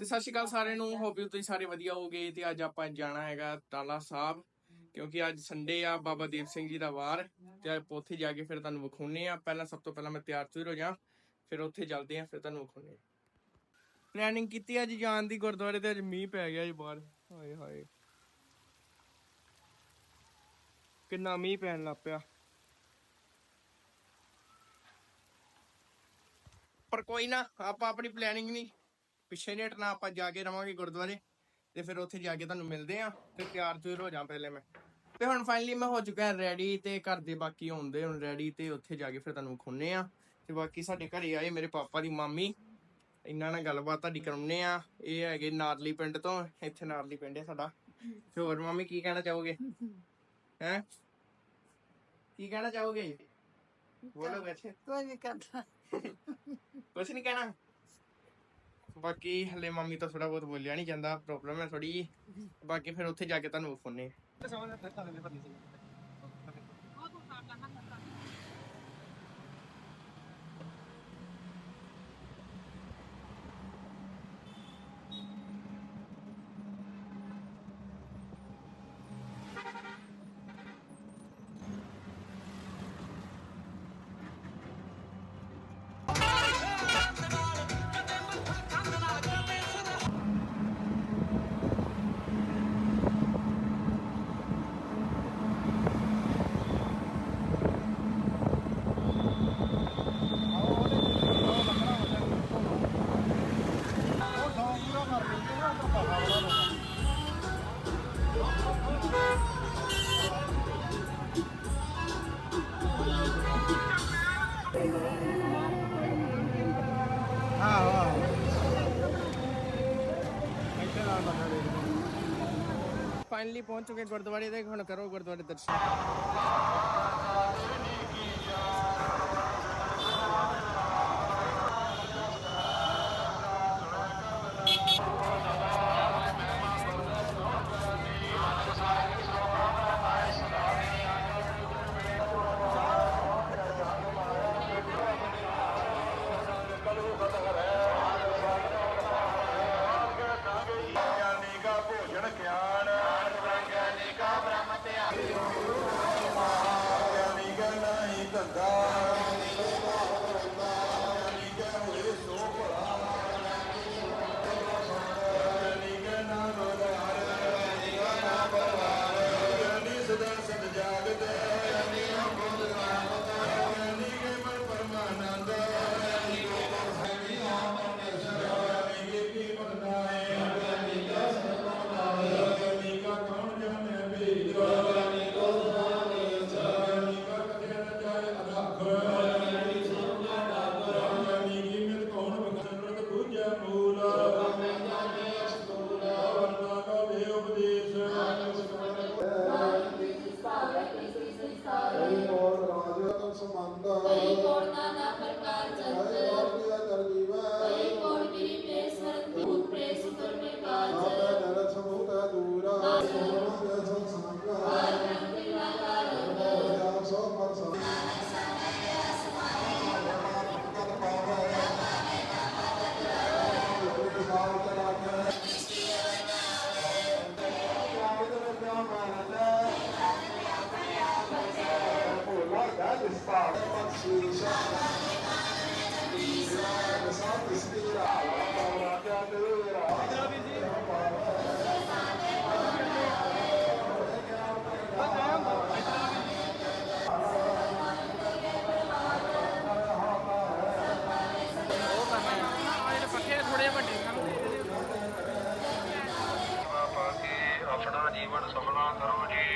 ਤੇ ਸਤਿ ਸ਼੍ਰੀ ਅਕਾਲ ਸਾਰਿਆਂ ਨੂੰ ਹੋਪ ਯੂ ਤੁਸੀਂ ਸਾਰੇ ਵਧੀਆ ਹੋਗੇ ਤੇ ਅੱਜ ਆਪਾਂ ਜਾਣਾ ਹੈਗਾ ਟਾਲਾ ਸਾਹਿਬ, ਕਿਉਂਕਿ ਅੱਜ ਸੰਡੇ ਆ, ਬਾਬਾ ਦੀਪ ਸਿੰਘ ਜੀ ਦਾ ਵਾਰ ਤੇ ਆਪਾਂ ਉੱਥੇ ਜਾ ਕੇ ਫਿਰ ਤੁਹਾਨੂੰ ਵਿਖਾਉਨੇ ਆ ਪਹਿਲਾਂ ਸਭ ਤੋਂ ਪਹਿਲਾਂ ਮੈਂ ਤਿਆਰ ਤੁਰ ਹੋ ਜਾ ਫਿਰ ਉੱਥੇ ਚੱਲਦੇ ਆ ਫਿਰ ਤੁਹਾਨੂੰ ਵਿਖਾਉਨੇ ਪਲੈਨਿੰਗ ਕੀਤੀ ਅੱਜ ਜਾਣ ਦੀ ਗੁਰਦੁਆਰੇ ਤੇ, ਅੱਜ ਮੀਂਹ ਪੈ ਗਿਆ ਜੀ ਬਾਹਰ। ਹਾਏ ਹਾਏ। ਕਿੰਨਾ ਮੀਂਹ ਪੈਣ ਲੱਗ ਪਿਆ। ਪਰ ਕੋਈ ਨਾ, ਆਪਾਂ ਆਪਣੀ ਪਲੈਨਿੰਗ ਨਹੀਂ ਪਿੱਛੇ ਨਹੀਂ ਹਟਣਾ ਆਪਾਂ ਜਾ ਕੇ ਰਵਾਂਗੇ ਗੁਰਦੁਆਰੇ ਤੇ ਫਿਰ ਉੱਥੇ ਜਾ ਕੇ ਤੁਹਾਨੂੰ ਮਿਲਦੇ ਆ ਤੇ ਤਿਆਰ ਤੁਰ ਹੋ ਜਾ ਪਹਿਲੇ ਮੈਂ। ਤੇ ਹੁਣ ਫਾਈਨਲੀ ਮੈਂ ਹੋ ਚੁੱਕਾ ਰੈਡੀ ਤੇ ਘਰ ਦੇ ਬਾਕੀ ਹੁੰਦੇ ਹੁਣ ਰੈਡੀ ਤੇ ਉੱਥੇ ਜਾ ਕੇ ਫਿਰ ਤੁਹਾਨੂੰ ਵਿਖਾਉਨੇ ਆ ਤੇ ਬਾਕੀ ਸਾਡੇ ਘਰੇ ਆਏ ਮੇਰੇ ਪਾਪਾ ਦੀ ਮਾਮੀ। ਇਹਨਾਂ ਨਾਲ ਗੱਲਬਾਤ ਤੁਹਾਡੀ ਕਰਾਉਨੇ ਆ ਇਹ ਹੈਗੇ ਨਾਰਲੀ ਪਿੰਡ ਤੋਂ ਇੱਥੇ ਨਾਰਲੀ ਪਿੰਡ ਹੈ ਸਾਡਾ। ਤੇ ਹੋਰ ਮਾਮੀ ਕੀ ਕਹਿਣਾ ਚਾਹੋਗੇ? ਹੈ? ਕੀ ਕਹਿਣਾ ਚਾਹੋਗੇ? ਬੋਲੋ ਬੱਚੇ ਕੋਈ ਨਹੀਂ ਕਰਦਾ। ਕੁਛ ਨਹੀਂ ਕਹਿਣਾ? ਬਾਕੀ ਹਲੇ ਮੰਮੀ ਤਾਂ ਥੋੜਾ ਬਹੁਤ ਬੋਲਿਆ ਨਹੀਂ ਜਾਂਦਾ ਪ੍ਰੋਬਲਮ ਹੈ ਥੋੜੀ ਜੀ ਬਾਕੀ ਫਿਰ ਉੱਥੇ ਜਾ ਕੇ ਤੁਹਾਨੂੰ ਫੋਨੇ ਫਾਈਨਲੀ ਪਹੁੰਚ ਚੁੱਕੇ ਗੁਰਦੁਆਰੇ ਦੇ ਹੁਣ ਕਰੋ ਗੁਰਦੁਆਰੇ ਦਰਸ਼ਨ। ਆਪਣਾ ਜੀਵਨ ਸਫਲਾ ਕਰੋ ਜੀ।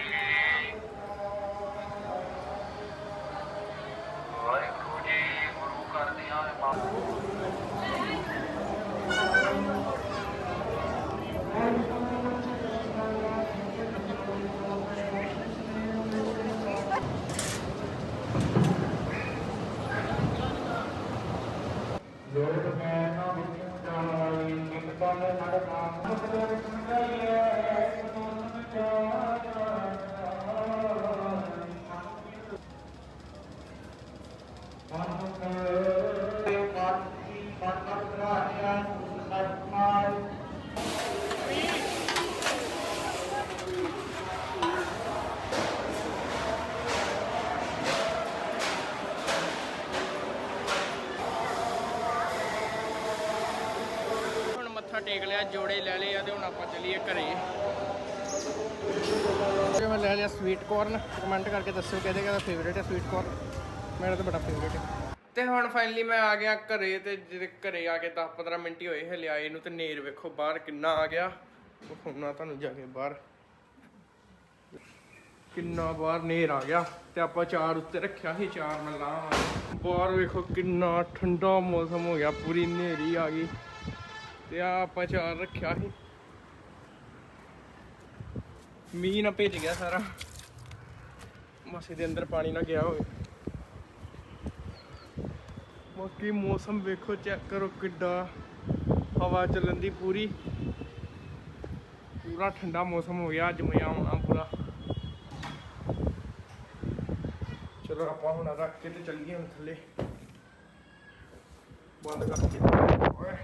Thank you. ਟੇਕ ਲਿਆ ਜੋੜੇ ਲੈ ਲਏ ਆ ਤੇ ਹੁਣ ਆਪਾਂ ਚੱਲੀਏ ਘਰੇ। ਜੇ ਮੈਂ ਲੈ ਲਿਆ ਸਵੀਟ ਕਾਰਨ ਕਮੈਂਟ ਕਰਕੇ ਦੱਸਿਓ ਕਿਹਦੇ ਕਿਹਦਾ ਫੇਵਰੇਟ ਹੈ ਸਵੀਟ ਕਾਰਨ ਮੇਰਾ ਤਾਂ ਬੜਾ ਫੇਵਰੇਟ ਹੈ। ਤੇ ਹੁਣ ਫਾਈਨਲੀ ਮੈਂ ਆ ਗਿਆ ਘਰੇ ਤੇ ਜਿਹੜੇ ਘਰੇ ਆ ਕੇ 10 15 ਮਿੰਟ ਹੀ ਹੋਏ ਹਲੇ ਆਏ ਨੂੰ ਤੇ ਨੇਰ ਵੇਖੋ ਬਾਹਰ ਕਿੰਨਾ ਆ ਗਿਆ। ਵਿਖਾਉਣਾ ਤੁਹਾਨੂੰ ਜਾ ਕੇ ਬਾਹਰ। ਕਿੰਨਾ ਬਾਹਰ ਨੇਰ ਆ ਗਿਆ ਤੇ ਆਪਾਂ ਚਾਰ ਉੱਤੇ ਰੱਖਿਆ ਸੀ, ਚਾਰ ਮੈਂ ਲਾਵਾਂ ਬਾਹਰ ਵੇਖੋ ਕਿੰਨਾ ਠੰਡਾ ਮੌਸਮ ਹੋ ਗਿਆ, ਪੂਰੀ ਨੇਰੀ ਆ ਗਈ। ਤੇ ਆ ਆਪਾਂ ਚਾਰ ਰੱਖਿਆ ਸੀ। ਮੀਂਹ ਨਾ ਭੇਜ ਗਿਆ ਸਾਰਾ। ਮਸੇ ਦੇ ਅੰਦਰ ਪਾਣੀ ਨਾ ਗਿਆ ਹੋਵੇ। ਬਾਕੀ ਮੌਸਮ ਵੇਖੋ ਚੈੱਕ ਕਰੋ ਕਿੱਡਾ ਹਵਾ ਚੱਲਣ ਦੀ ਪੂਰੀ। ਪੂਰਾ ਠੰਡਾ ਮੌਸਮ ਹੋ ਗਿਆ ਅੱਜ ਮਜ਼ਾ ਆਉਣਾ ਪੂਰਾ। ਚਲੋ ਆਪਾਂ ਹੁਣ ਰੱਖ ਕੇ ਤੇ ਚੱਲੀਏ ਹੁਣ ਥੱਲੇ। ਬੰਦ ਕਰਕੇ। ਓਏ।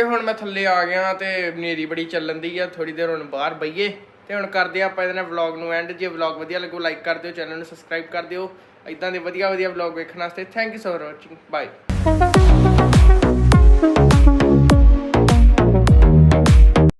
ਤੇ ਹੁਣ ਮੈਂ ਥੱਲੇ ਆ ਗਿਆ ਤੇ ਹਨੇਰੀ ਬੜੀ ਚੱਲਣ ਦੀ ਆ ਥੋੜੀ ਦੇਰ ਹੁਣ ਬਾਹਰ ਬਈਏ ਤੇ ਹੁਣ ਕਰਦੇ ਆ ਆਪਾਂ ਇਹਦੇ ਨਾਲ ਵਲੌਗ ਨੂੰ ਐਂਡ ਜੇ ਵਲੌਗ ਵਧੀਆ ਲੱਗੋ ਲਾਈਕ ਕਰ ਦਿਓ ਚੈਨਲ ਨੂੰ ਸਬਸਕ੍ਰਾਈਬ ਕਰ ਦਿਓ। ਇਦਾਂ ਦੇ ਵਧੀਆ ਵਧੀਆ ਵਲੌਗ ਵੇਖਣ ਵਾਸਤੇ thank you so much watching bye